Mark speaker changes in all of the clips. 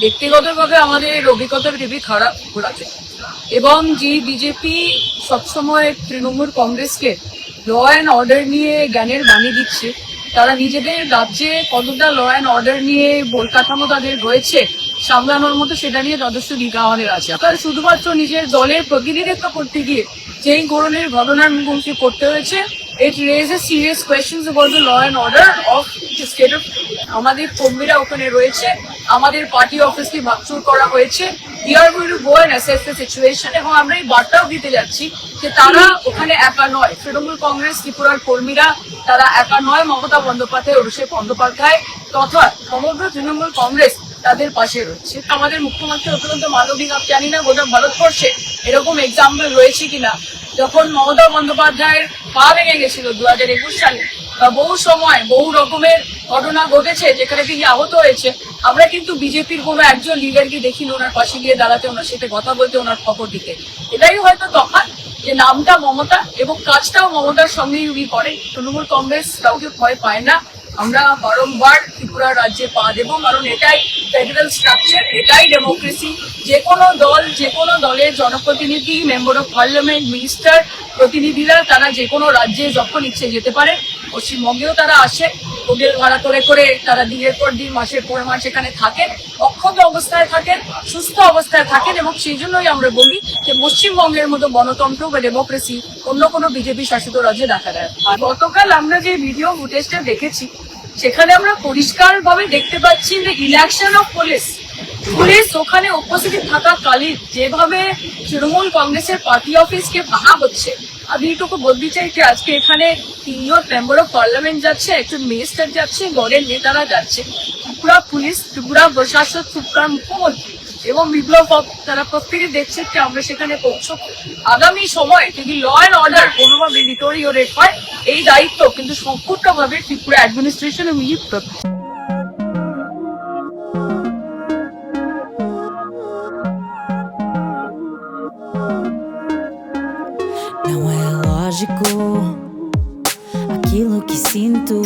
Speaker 1: ব্যক্তিগতভাবে আমাদের অভিজ্ঞতা খুবই খারাপ ঘোরাতে। এবং যে বিজেপি সবসময় তৃণমূল কংগ্রেসকে ল অ্যান্ড অর্ডার নিয়ে জ্ঞানের বাণী দিচ্ছে, তারা নিজেদের রাজ্যে কতটা ল অ্যান্ড অর্ডার নিয়ে পরিকাঠামো তাদের রয়েছে সামলানোর মতো সেটা নিয়ে যথেষ্ট দিকা আমাদের আছে। তারা শুধুমাত্র নিজের দলের প্রতিনিধিত্ব করতে গিয়ে যেই ধরনের ঘটনার মুখোমুখি করতে হয়েছে it raises serious questions about the law and order of state of আমাদের কর্মীরা ওখানে রয়েছে। আমাদের পার্টি অফিসকে ভাঙচুর করা হয়েছে। We are to go and assess the situation এবং আমরা এই বার্তাও দিতে যাচ্ছি যে তারা ওখানে একা নয়। তৃণমূল কংগ্রেস, ত্রিপুরার কর্মীরা তারা একা নয়। মমতা বন্দ্যোপাধ্যায়, অভিষেক বন্দ্যোপাধ্যায় তথা সমগ্র তৃণমূল কংগ্রেস তাদের পাশে রয়েছে। আমাদের মুখ্যমন্ত্রী অত্যন্ত মানবিক, আমি জানি না গোটা ভারতবর্ষে এরকম এক্সাম্পল রয়েছে কিনা। যখন মমতা বন্দ্যোপাধ্যায়ের পা ভেঙে গেছিল দু হাজার একুশ সালে। বা বহু সময় বহু রকমের ঘটনা ঘটেছে যেখানে তিনি আহত হয়েছে। আমরা কিন্তু বিজেপির কোনো একজন লিডারকে দেখিনি, ওনার পাশে গিয়ে দাঁড়াতে, ওনার সাথে কথা বলতে, ওনার খবর দিতে। এটাই হয়তো তফাৎ যে নামটা মমতা এবং কাজটাও মমতার সঙ্গেই উনি করেন। তৃণমূল কংগ্রেস কাউকে ভয় পায় না। আমরা বারংবার ত্রিপুরা রাজ্যে পা দেবো, কারণ এটাই ফেডারেল স্ট্রাকচার এটাই ডেমোক্রেসি যে কোনো দল, যে কোনো দলের জনপ্রতিনিধি মেম্বার অফ পার্লামেন্ট মিনিস্টার প্রতিনিধিরা, তারা যে কোনো রাজ্যে যখন ইচ্ছে যেতে পারে, পশ্চিমবঙ্গেও তারা আসে। হোটেল ভাড়া করে করে তারা দিনের পর দিন, মাসের পর মাস এখানে থাকেন, অক্ষত অবস্থায় থাকেন, সুস্থ অবস্থায় থাকেন এবং সেই জন্যই আমরা বলি যে পশ্চিমবঙ্গের মতো গণতন্ত্র বা ডেমোক্রেসি অন্য কোনো বিজেপি শাসিত রাজ্যে দেখা দেয় আর গতকাল আমরা যে ভিডিও ফুটেজটা দেখেছি সেখানে আমরা পরিষ্কার ভাবে দেখতে পাচ্ছি যে ইলেকশন অফ পুলিশ পুলিশ ওখানে উপস্থিত থাকাকালীন যেভাবে তৃণমূল কংগ্রেসের পার্টি অফিসকে ভাঙা হচ্ছে। আমি এইটুকু বলতে চাই যে আজকে এখানে তিনজন মেম্বার অফ পার্লামেন্ট যাচ্ছে, একজন মিনিস্টার যাচ্ছে, দলের নেতারা যাচ্ছে। ত্রিপুরা পুলিশ ত্রিপুরা প্রশাসক, ত্রিপুরার মুখ্যমন্ত্রী। এবং বিপ্লব হক তারা প্রত্যেকে দেখছে যে আমরা সেখানে পৌঁছব আগামী সময় যদি ল অ্যান্ড অর্ডার কোনোভাবে ডিটোরিওরেট হয় এই দায়িত্ব কিন্তু সম্পূর্ণভাবে ত্রিপুরা অ্যাডমিনিস্ট্রেশন এবং youth
Speaker 2: Não é lógico aquilo que sinto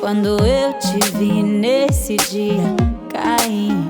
Speaker 2: quando eu te vi nesse dia cair.